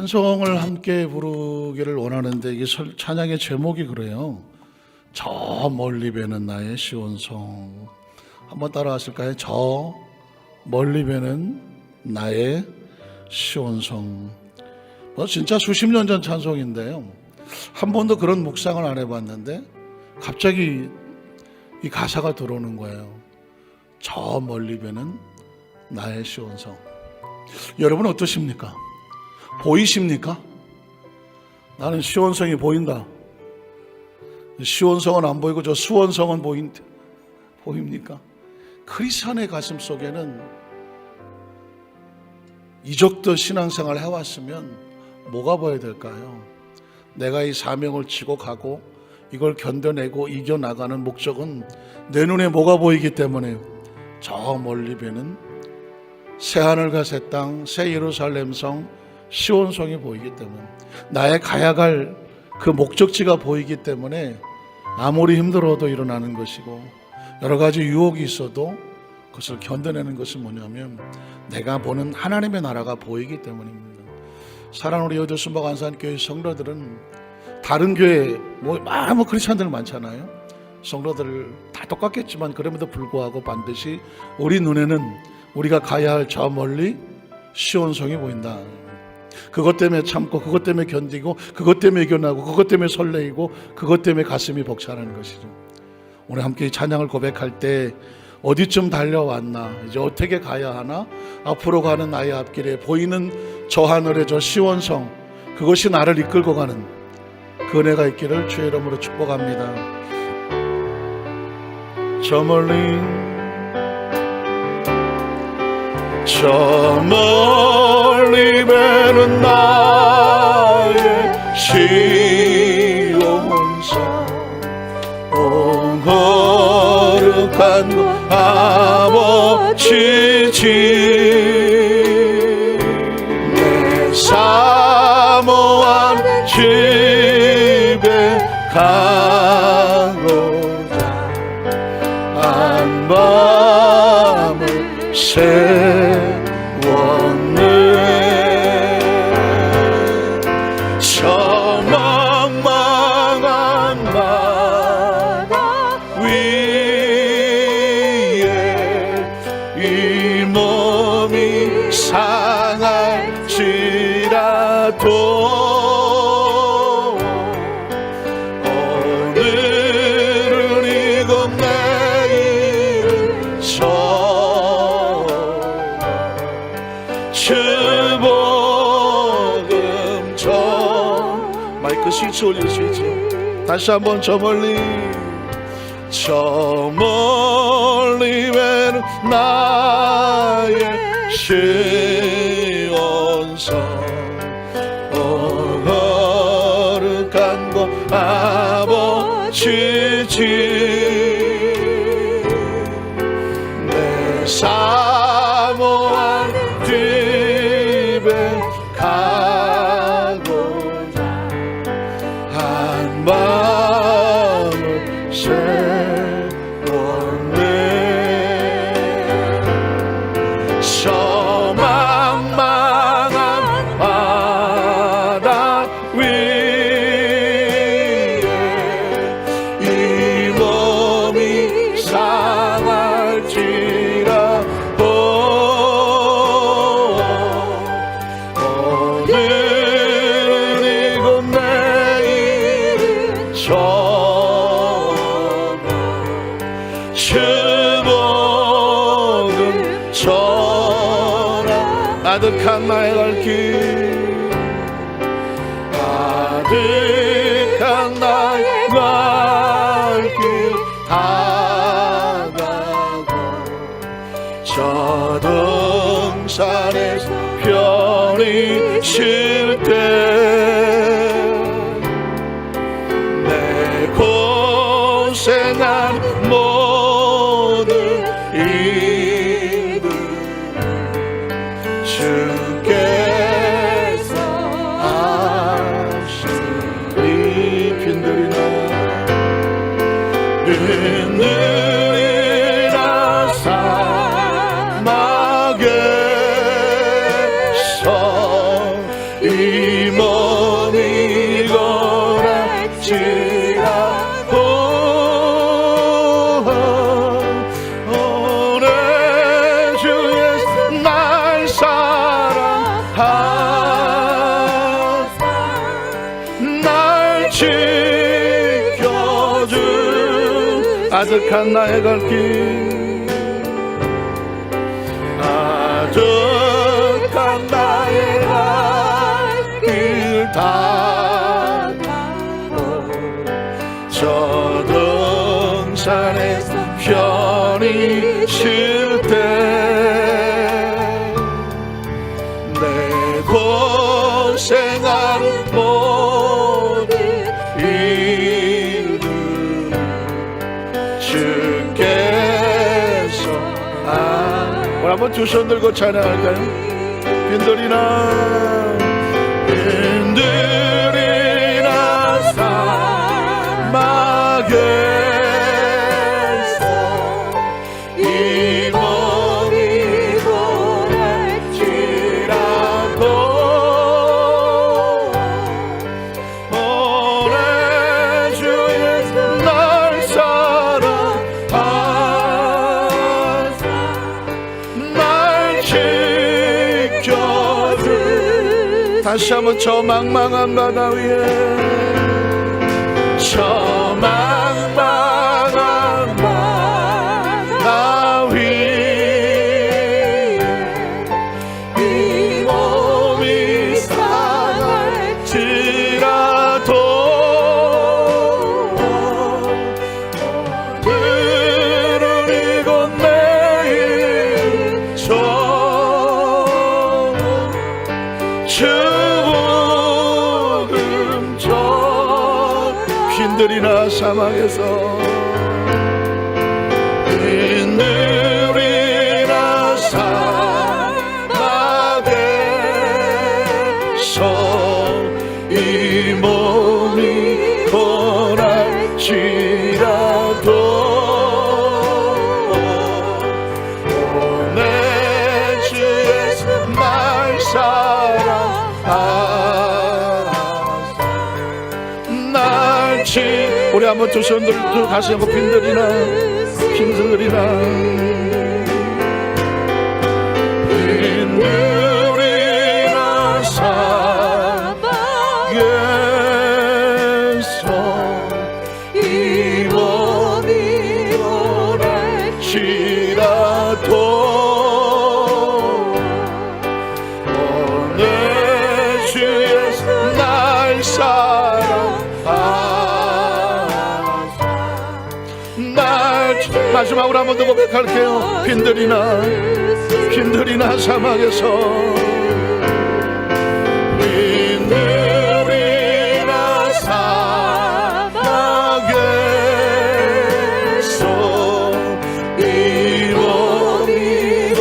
찬송을 함께 부르기를 원하는데 이게 설- 찬양의 제목이 그래요. 저 멀리 배는 나의 시온성. 한번 따라하실까요? 저 멀리 배는 나의 시온성. 뭐 진짜 수십 년 전 찬송인데요. 한 번도 그런 묵상을 안 해봤는데 갑자기 이 가사가 들어오는 거예요. 저 멀리 배는 나의 시온성. 여러분 어떠십니까? 보이십니까? 나는 시온성이 보인다. 시온성은 안 보이고 저 수원성은 보인 보입니까? 크리스천의 가슴 속에는 이적도 신앙생활 해왔으면 뭐가 보여야 될까요? 내가 이 사명을 지고 가고 이걸 견뎌내고 이겨나가는 목적은 내 눈에 뭐가 보이기 때문에 저 멀리 배는 새하늘과 새 땅, 새 예루살렘 성, 시온성이 보이기 때문에 나의 가야 갈 그 목적지가 보이기 때문에 아무리 힘들어도 일어나는 것이고 여러 가지 유혹이 있어도 그것을 견뎌내는 것은 뭐냐면 내가 보는 하나님의 나라가 보이기 때문입니다. 사랑하는 우리 여도순박 안산교회 성도들은 다른 교회 뭐 많은 크리스천들 많잖아요. 성도들 다 똑같겠지만 그럼에도 불구하고 반드시 우리 눈에는 우리가 가야 할 저 멀리 시온성이 보인다. 그것 때문에 참고 그것 때문에 견디고 그것 때문에 이겨나고 그것 때문에 설레이고 그것 때문에 가슴이 벅차는 것이죠. 오늘 함께 이 찬양을 고백할 때 어디쯤 달려왔나 이제 어떻게 가야 하나 앞으로 가는 나의 앞길에 보이는 저 하늘의 저 시원성 그것이 나를 이끌고 가는 그 은혜가 있기를 주의 이름으로 축복합니다. 저 멀리 저 멀리 나의 시온성 온 거룩한 곳 아버지 집내 사모한 집에 가고자 한밤을 세웠 상할지라도 오늘은 이곳 내일은 저 주복음 저 마이크 스위치 올릴 수 있죠 다시 한번 저 멀리 저 멀리 왼 나의 시 아버지 집내 사모한 집에 가고자 한 마음을 주복음 전하 아득한 나의 갈길 아득한 나의 갈길 다가고 저 등산에서 별이 쉴때 지켜준 아득한 나의 걸길. 일들 주께서 아 한번 두 손 들고 찬양할까요? 빈들이나 빈들이나 사막에 다시 한번 저 망망한 바다 위에 저 빈들이나 사막에서 빈들이나 사막에서 이몸 우리 한번 두 손들 두 다시 한번 빈들이나 빈들이나. 빈들이나 사막 마지막으로 한 번 더 고백할게요. 빈들이나 빈들이나 사막에서. 몸이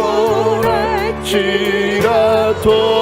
오랄지라도